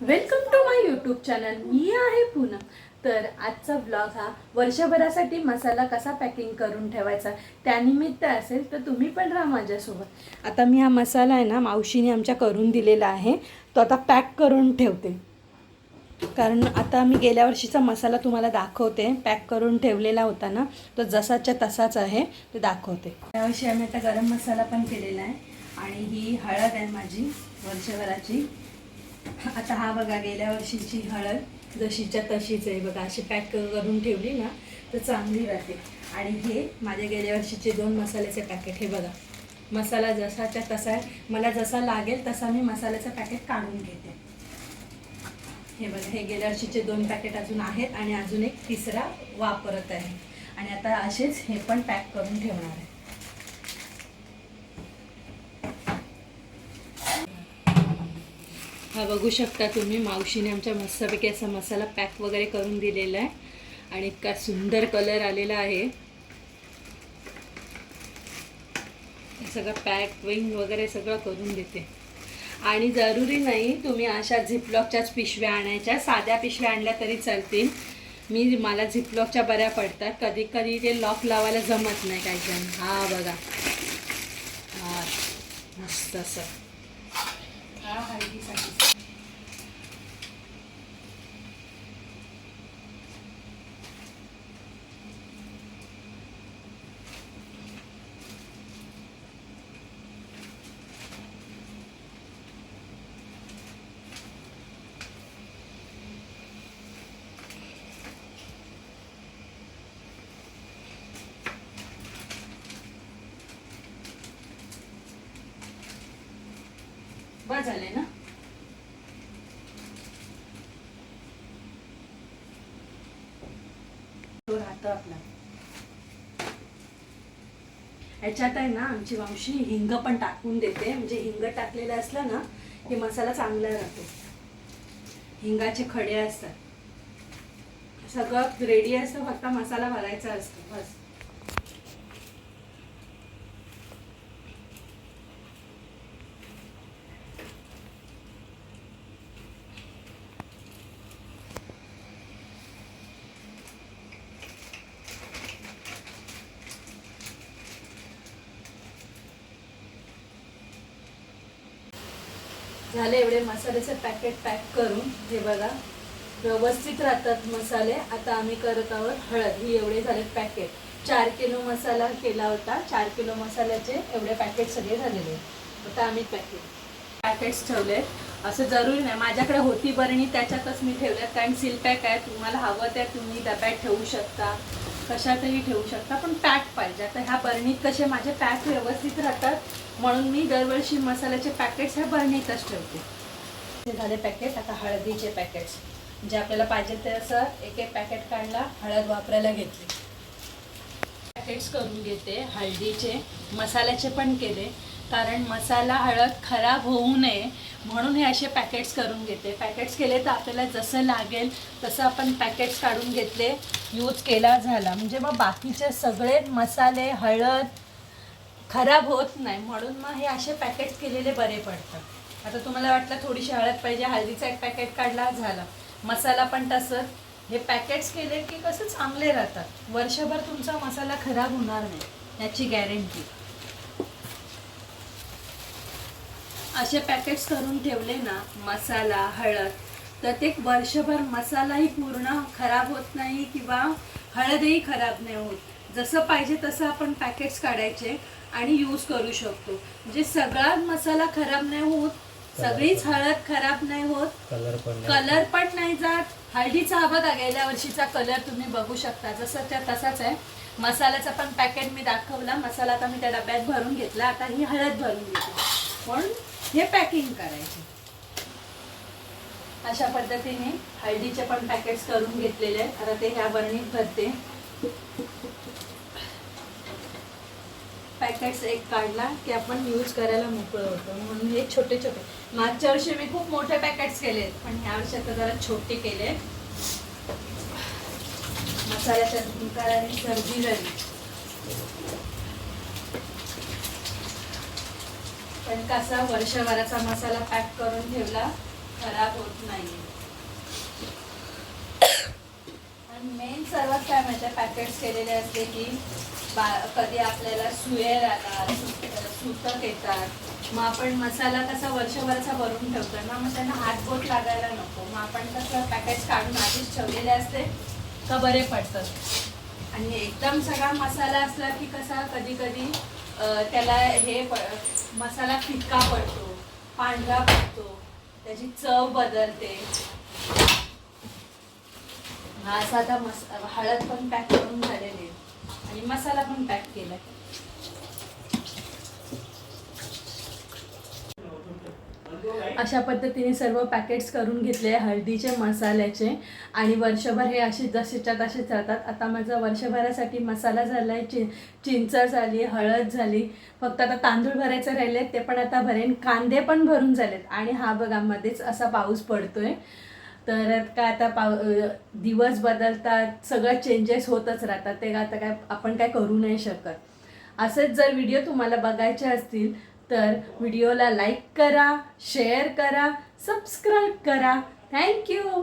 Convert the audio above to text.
Welcome to my YouTube channel मी आहे पूनम. तर आजचा ब्लॉग हा वर्षभरासाठी मसाला कसा पॅकिंग करून ठेवायचा त्यानिमित्त असेल तर तुम्ही पण राहा माझ्यासोबत. आता मी हा मसाला आहे ना मावशीने आमच्या करून दिलेला आहे. तो आता पॅक करून ठेवते. कारण आता मी गेल्या वर्षीचा मसाला तुम्हाला दाखवते. पॅक करून ठेवलेला होता ना तो जसाच्या तसाच आहे ते दाखवते. यावर्षी आम्ही आता गरम मसाला पण केलेला आहे. आणि ही हळद आहे माझी वर्षभराची. आता हा बघा गेल्या वर्षीची हळद जशीच्या तशीच आहे बघा अशी पॅक करून ठेवली ना तर चांगली राहते. आणि हे माझ्या गेल्या वर्षीचे दोन मसाल्याचे पॅकेट हे बघा. मसाला जसाच्या तसा आहे मला जसा लागेल तसा मी मसाल्याचं पॅकेट काढून घेते. हे बघा हे गेल्या वर्षीचे दोन पॅकेट अजून आहेत आणि अजून एक तिसरा वापरत आहे. आणि आता असेच हे पण पॅक करून ठेवणार आहे. हा बघू शकता तुम्ही मावशीने आमच्या मस्तपैकी असा मसाला पॅक वगैरे करून दिलेला आहे. आणि इतका सुंदर कलर आलेला आहे. सगळं पॅक विंग वगैरे सगळं करून देते. आणि जरुरी नाही तुम्ही अशा झिपलॉकच्याच पिशव्या आणायच्या. साध्या पिशव्या आणल्या तरी चालतील. मी मला झिपलॉकच्या बऱ्या पडतात. कधी कधी ते लॉक लावायला जमत नाही काही जण हा बघा. हा मस्त असं. हा हळदीसाठी बस झाले ना? तो राहतो आपला. ह्याच्यात आहे ना आमची मावशी हिंग पण टाकून देते. म्हणजे हिंग टाकलेलं असलं ना की मसाला चांगला राहतो. हिंगाचे खडे असतात. सगळं रेडी असतं फक्त मसाला भरायचा असतो बस. झाले एवढे मसाल्याचे पॅकेट पॅक करून. हे बघा व्यवस्थित राहतात मसाले. आता आम्ही करत आहोत हळद. ही एवढे झाले पॅकेट चार किलो मसाला केला होता. चार किलो मसाल्याचे एवढे पॅकेट सगळे झालेले आता आम्ही पॅकेट पॅकेट्स ठेवले असं जरुरी नाही. माझ्याकडे होती बरणी त्याच्यातच मी ठेवल्यात. कारण सील पॅक आहे. तुम्हाला हवं त्या तुम्ही डब्यात ठेवू शकता. कशातही ठेवू शकता. पण पॅक पाहिजे. आता ह्या बरणीत कसे माझे पॅक व्यवस्थित राहतात म्हणून मी दरवर्षी मसाल्याचे पॅकेट्स ह्या बरणीतच ठेवते. हे झाले पॅकेट आता हळदीचे पॅकेट्स जे आपल्याला पाहिजे ते असं एक एक पॅकेट काढला हळद वापरायला घेतली. पॅकेट्स करून घेते. हळदीचे मसाल्याचे पण केले. कारण मसाला हळद खराब होऊ नये म्हणून हे असे पॅकेट्स करून घेते. पॅकेट्स केले तर आपल्याला जसं लागेल तसं आपण पॅकेट्स काढून घेतले यूज केला झाला. म्हणजे मग बाकीचे सगळे मसाले हळद खराब होत नाही म्हणून मग हे असे पॅकेट्स केलेले बरे पडतात. आता तुम्हाला वाटलं थोडीशी हळद पाहिजे हळदीचा एक पॅकेट काढला झाला. मसाला पण तसंच. हे पॅकेट्स केले की कसं चांगले राहतात. वर्षभर तुमचा मसाला खराब होणार नाही याची गॅरंटी. असे पॅकेट्स करून ठेवले ना मसाला हळद तर ते वर्षभर मसालाही पूर्ण खराब होत नाही किंवा हळदही खराब नाही होत. जसं पाहिजे तसं आपण पॅकेट्स काढायचे आणि यूज करू शकतो. म्हणजे सगळा मसाला खराब नाही होत सगळीच हळद खराब नाही होत कलर पण नाही. जात. हळदीचा हा बघा गेल्या वर्षीचा कलर तुम्ही बघू शकता. जसं त्या तसाच आहे. मसाल्याचा पण पॅकेट मी दाखवला. मसाला आता मी त्या डब्यात भरून घेतला. आता ही हळद भरून घेते पण हे पॅकिंग करायचे. अशा पद्धतीने हळदीचे पण पॅकेट्स करून घेतलेले आहेत. आता ते ह्या बरणीत भरते. पॅकेट्स एक काढला की आपण यूज करायला मोकळं होतो. म्हणून हे छोटे छोटे. मागच्या वर्षी मी खूप मोठे पॅकेट्स केले पण ह्या वर्षी आता जरा छोटे केले मसाल्याच्या दुकानाने सर्दी झाली. पण कसा वर्षभराचा मसाला पॅक करून ठेवला खराब होत नाही आणि मेन सर्वात काय माहिती पॅकेट्स केलेले असते की बा कधी आपल्याला सुये राहतात सुतक येतात. मग आपण मसाला कसा वर्षभराचा भरून ठेवतो ना मग त्यांना हात बोट लागायला नको. मग आपण कसं पॅकेट्स काढून आधीच ठेवलेले असते का बरे पडतात? आणि एकदम सगळा मसाला असला की कसा कधी कधी त्याला हे मसाला फिक्का पडतो पांढरा पडतो त्याची चव बदलते. हा असा आता मस हळद पण पॅक करून झालेली आहे. आणि मसाला पण पॅक केला अशा पद्धतीने सर्व पॅकेट्स करून घेतले हळदीचे मसाल्याचे. आणि वर्षभर हे असे जसेच्या तसेच राहतात आता माझा वर्षभरासाठी मसाला झाला आहे चि चिंच झाली हळद झाली. फक्त आता तांदूळ भरायचे राहिले ते पण आता भरेन. कांदे पण भरून झालेत. आणि हा बघा मध्येच असा पाऊस पडतोय. तर काय आता पाव दिवस बदलतात सगळं चेंजेस होतच राहतात. ते आता काय आपण काय करू नाही शकत. असेच जर व्हिडिओ तुम्हाला बघायचे असतील तर व्हिडिओला लाईक करा शेअर करा सबस्क्राईब करा. थँक्यू